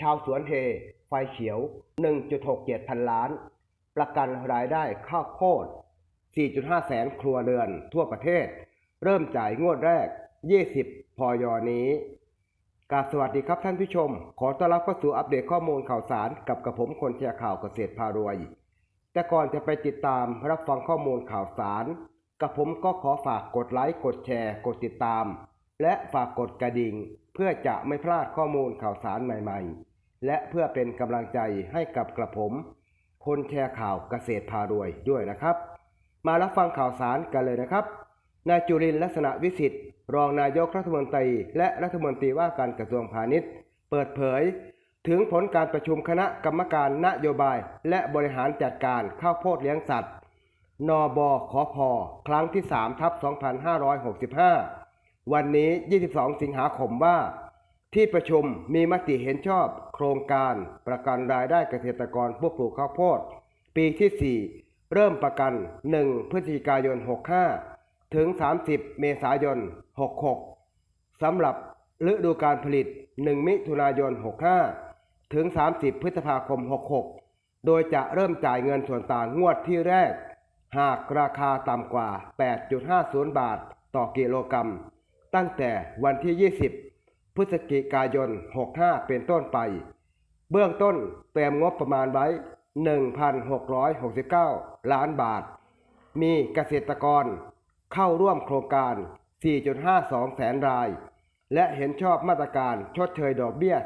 ชาวสวนเฮ ไฟเขียว 1.67 พันล้าน ประกันรายได้ข้าวโพด 4.5 แสนครัวเรือนทั่วประเทศ เริ่มจ่ายงวดแรก 20พยนี้กาบสวัสดีครับท่านผู้ชม ขอต้อนรับเข้าสู่อัปเดตข้อมูลข่าวสารกับกระผมคนแชร์ข่าวเกษตรพารวย แต่ก่อนจะไปติดตามรับฟังข้อมูลข่าวสารกับผมก็ขอฝากกดไลค์กดแชร์ กดติดตาม และฝากกดกระดิ่ง เพื่อจะไม่พลาดข้อมูลข่าวสารใหม่ๆ และเพื่อเป็นกำลังใจให้กับกระผม คนแชร์ข่าวเกษตรพารวยด้วยนะครับ มารับฟังข่าวสารกันเลยนะครับนายจุรินลักษณะวิสิทธิ์ รองนายกรัฐมนตรีและรัฐมนตรีว่าการกระทรวงพาณิชย์ เปิดเผย ถึงผลการประชุมคณะกรรมการนโยบาย และบริหารจัดการข้าวโพดเลี้ยงสัตว์ นบขอพอครั้งที่3ทับ2565 วันนี้ 22 สิงหาคมว่า ที่ประชุมมีมติเห็นชอบโครงการประกันรายได้เกษตรกรผู้ปลูกข้าวโพด ปีที่ 4 เริ่มประกัน 1 พฤศจิกายน 65 ถึง 30 เมษายน 66 สำหรับฤดูการผลิต 1 มิถุนายน 65 ถึง 30 พฤษภาคม 66 โดยจะเริ่มจ่ายเงินส่วนต่างงวดที่แรก หากราคาต่ำกว่า 8.50 บาท ต่อกิโลกรัม ตั้งแต่วันที่ 20 พฤศจิกายน 65 เป็นต้นไป เบื้องต้นเตรียมงบประมาณไว้ 1,669 ล้านบาท มีเกษตรกรเข้าร่วมโครงการ 4.52 แสนราย และเห็นชอบมาตรการชดเชยดอกเบี้ย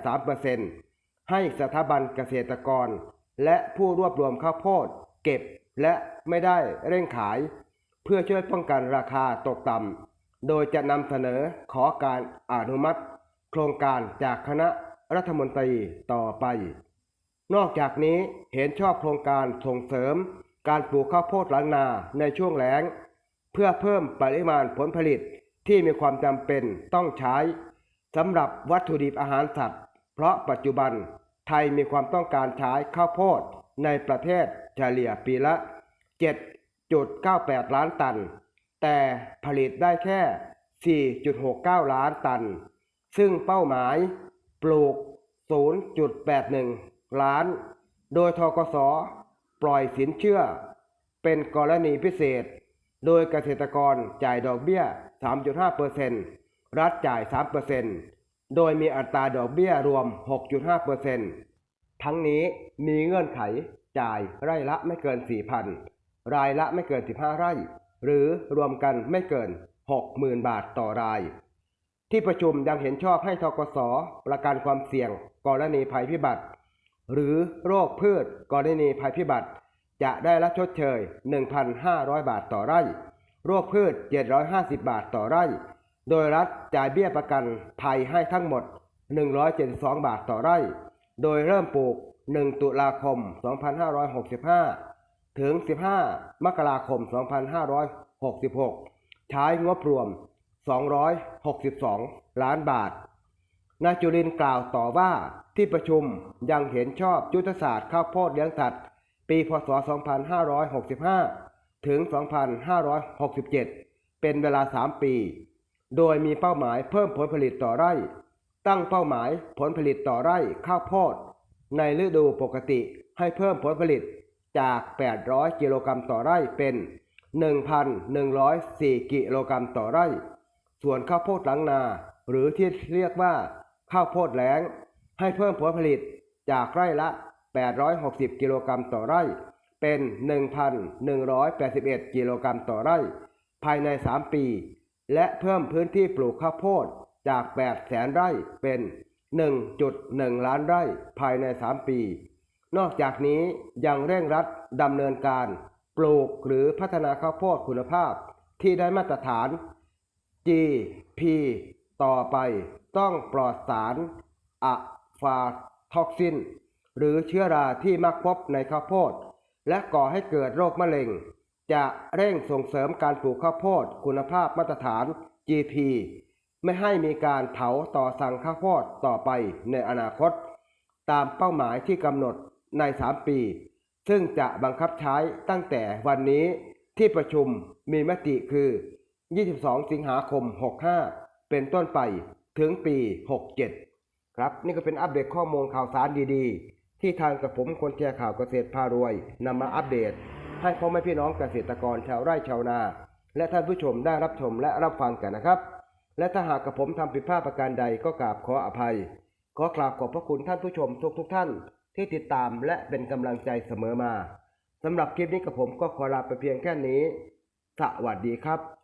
3%ให้สถาบันเกษตรกร และผู้รวบรวมข้าวโพด เก็บและไม่ได้เร่งขาย เพื่อช่วยป้องกันราคาตกต่ำโดยจะนำเสนอขอการอนุมัติ โครงการจากคณะรัฐมนตรีต่อไป นอกจากนี้เห็นชอบโครงการส่งเสริม การปลูกข้าวโพดหลังนาในช่วงแล้ง เพื่อเพิ่มปริมาณผลผลิตที่มีความจำเป็นต้องใช้สำหรับวัตถุดิบอาหารสัตว์ เพราะปัจจุบันไทยมีความต้องการใช้ข้าวโพดในประเทศเฉลี่ยปีละ 7.98 ล้านตัน แต่ผลิตได้แค่ 4.69 ล้านตัน ซึ่งเป้าหมายปลูก 0.81 ล้าน โดยทกสปล่อยสินเชื่อ เป็นกรณีพิเศษ โดยเกษตรกรจ่ายดอกเบี้ย 3.5%รัฐจ่าย 3%โดยมีอัตราดอกเบี้ยรวม 6.5%ทั้งนี้มีเงื่อนไขจ่ายไร่ละไม่เกิน 4,000 รายละไม่เกิน 15 ไร่ หรือรวมกันไม่เกิน 60,000 บาทต่อราย ที่ประชุมยังเห็นชอบให้ทกสประกันความเสี่ยง กรณีภัยพิบัติ หรือโรคพืช กรณีภัยพิบัติ จะได้รับชดเชย 1,500 บาทต่อไร่ โรคพืช 750 บาทต่อไร่ โดยรัฐจ่ายเบี้ยประกันภัยให้ทั้งหมด 172 บาทต่อไร่ โดยเริ่มปลูก 1 ตุลาคม 2565 ถึง 15 มกราคม 2566 ใช้งบรวม 262 ล้านบาท นายจุรินกล่าวต่อว่าที่ประชุมยังเห็นชอบยุทธศาสตร์ข้าวโพดเลี้ยงสัตว์ ปีพศ 2565 ถึง 2567 เป็นเวลา 3 ปี โดยมีเป้าหมายเพิ่มผลผลิตต่อไร่ ตั้งเป้าหมายผลผลิตต่อไร่ข้าวโพด ในฤดูปกติให้เพิ่มผลผลิตจาก 800 กิโลกรัมต่อไร่เป็น 1,104 กิโลกรัมต่อไร่ ส่วนข้าวโพดหลังนา หรือที่เรียกว่าข้าวโพดแล้ง ให้เพิ่มผลผลิตจากไร่ละ 860 กิโลกรัมต่อไร่ เป็น 1,181 กิโลกรัมต่อไร่ ภายใน 3 ปี และเพิ่มพื้นที่ปลูกข้าวโพดจาก 8 แสนไร่เป็น 1.1 ล้านไร่ภายใน 3 ปี นอกจากนี้ยังเร่งรัดดำเนินการ ปลูกหรือพัฒนาข้าวโพดคุณภาพที่ได้มาตรฐาน GP ต่อไปต้องปลอดสารอะฟาท็อกซิน หรือเชื้อราที่มักพบในข้าวโพด และก่อให้เกิดโรคมะเร็ง จะเร่งส่งเสริมการปลูกข้าวโพดคุณภาพมาตรฐาน GP ไม่ให้มีการเผาต่อสั่งข้าวโพดต่อไปในอนาคต ตามเป้าหมายที่กำหนดใน 3 ปี ซึ่งจะบังคับใช้ตั้งแต่วันนี้ที่ประชุมมีมติคือ 22 สิงหาคม 65 เป็นต้นไปถึงปี 67 ครับ นี่ก็เป็นอัปเดตข้อมูลข่าวสารดีๆ ที่ทางกับผมคนแชร์ข่าวเกษตรพารวยนำมาอัปเดต ให้พ่อแม่พี่น้องเกษตรกรชาวไร่ชาวนา และท่านผู้ชมได้รับชมและรับฟังกันนะครับ และถ้าหากกับผมทำผิดพลาดประการใดก็กราบขออภัย ขอกราบขอบพระคุณท่านผู้ชมทุกๆทท่านที่ติดตามและเป็นกำลังใจเสมอมาสำหรับคลิปนี้กับผมก็ขอลาไปเพียงแค่นี้ สวัสดีครับ